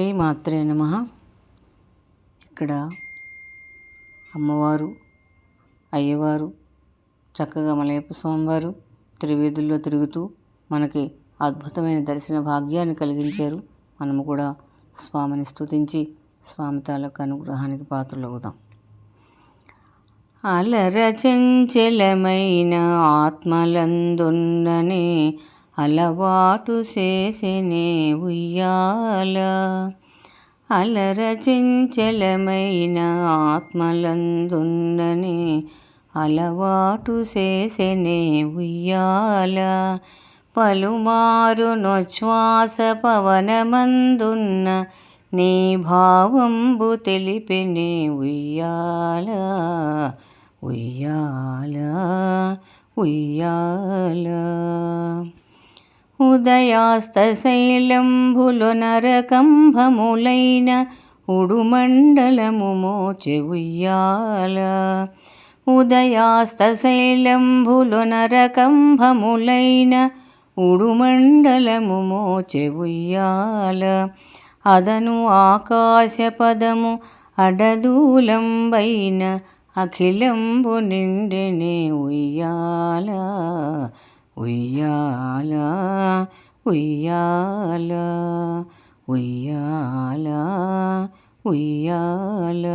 శ్రీ మాత్రే నమ. ఇక్కడ అమ్మవారు అయ్యవారు చక్కగా మలయప్ప స్వామివారు త్రివేదుల్లో తిరుగుతూ మనకి అద్భుతమైన దర్శన భాగ్యాన్ని కలిగించారు. మనము కూడా స్వామిని స్తుతించి స్వామి తాలూకు అనుగ్రహానికి పాత్రలవుదాం. అలరచంచలమైన ఆత్మలందున్ననే అలవాటు చేసినే ఉయ్యాల. అలరచించలమైన ఆత్మలందుండని అలవాటు చేసినే ఉయ్యాల. పలుమారు నొచ్వాస పవనమందున్న నీ భావంబు తెలిపిని ఉయ్యాల. ఉయ్యాల ఉయ్యాల. ఉదయాస్తశైలంబులు నరకంభములైన ఉడుమండలము మోచె ఉయ్యాల. ఉదయాస్తశైలంబులు నరకంభములైన ఉడుమండలము మోచె ఉయ్యాల. అదను ఆకాశపదము అడదూలంబైన అఖిలంబు నిండినే ఉయ్యాల. ఉయ్యాల ఉయ్యాల ఉయ్యాల ఉయ్యాల.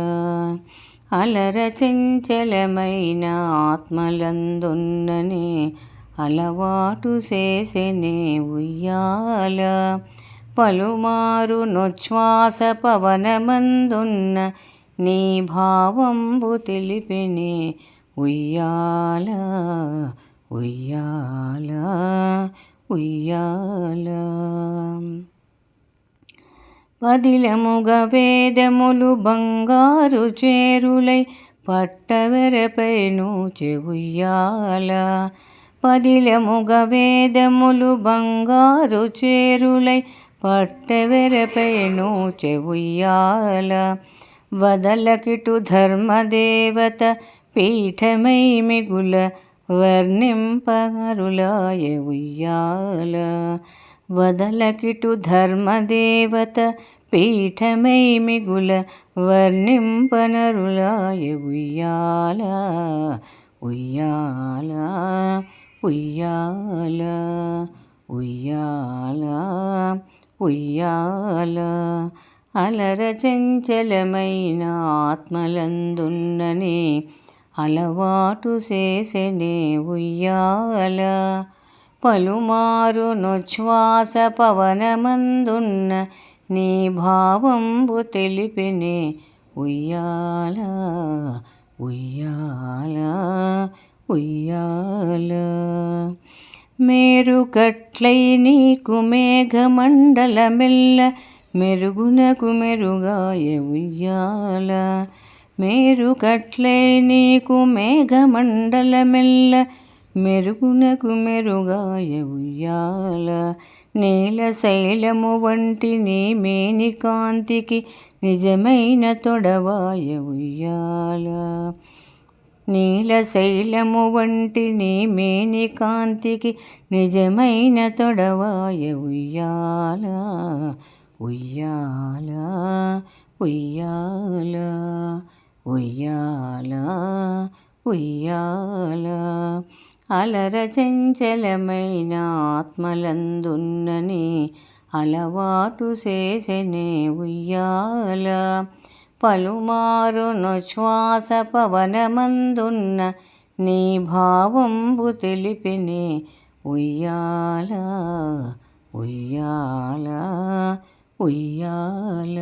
అలరచంచలమైన ఆత్మలందున్నని అలవాటు చేసెనే ఉయ్యాల. పలుమారు నొచ్వాస పవనమందున్న నీ భావంబు తెలిపినే ఉయ్యాల. ఉయ్యాల ఉయ్యాల. పదిలముగ వేదములు బంగారు చేరులై పట్టవెరపైను చెవుయ్యాల పదిలముగ వేదములు బంగారు చేరులై పట్టవెరపైను చెవుయ్యాల వదలకిటు ధర్మదేవత పీఠమై మిగుల వర్ణింపగరులాయ ఉయ్యాల. వదలకిటు ధర్మదేవత పీఠమై మిగుల వర్ణింపనరులాయ ఉయ్యాల. ఉయ్యాల ఉయ్యాల ఉయ్యాల ఉయ్యాల. అలరచంచలమైన ఆత్మలందున్నని అలవాటు చేసెనే ఉయ్యాల. పలుమారు నొచ్వాస పవనమందున్న నీ భావంబు తెలిపినే ఉయ్యాల ఉయ్యాల ఉయ్యాల. మేరుకట్లై నీకు నీకు మేఘమండలమెల్ల మెరుగునకు మెరుగాయ ఉయ్యాల. మేరు కట్లే నీకు మేఘమండలమెల్ల మెరుగునకు మెరుగాయ ఉయ్యాల నీల శైలము వంటి నీ మేని కాంతికి నిజమైన తొడవాయ ఉయ్యాల నీల శైలము వంటి నీ మేని కాంతికి నిజమైన తొడవాయ ఉయ్యాల ఉయ్యాల ఉయ్యాల. ఉయ్యాల ఉయ్యాల. అలర చంచలమైన ఆత్మలందున్నని అలవాటు చేసెనే ఉయ్యాల. పలుమారును శ్వాస పవనమందున్న నీ భావంబు తెలిపినే ఉయ్యాల ఉయ్యాల ఉయ్యాల.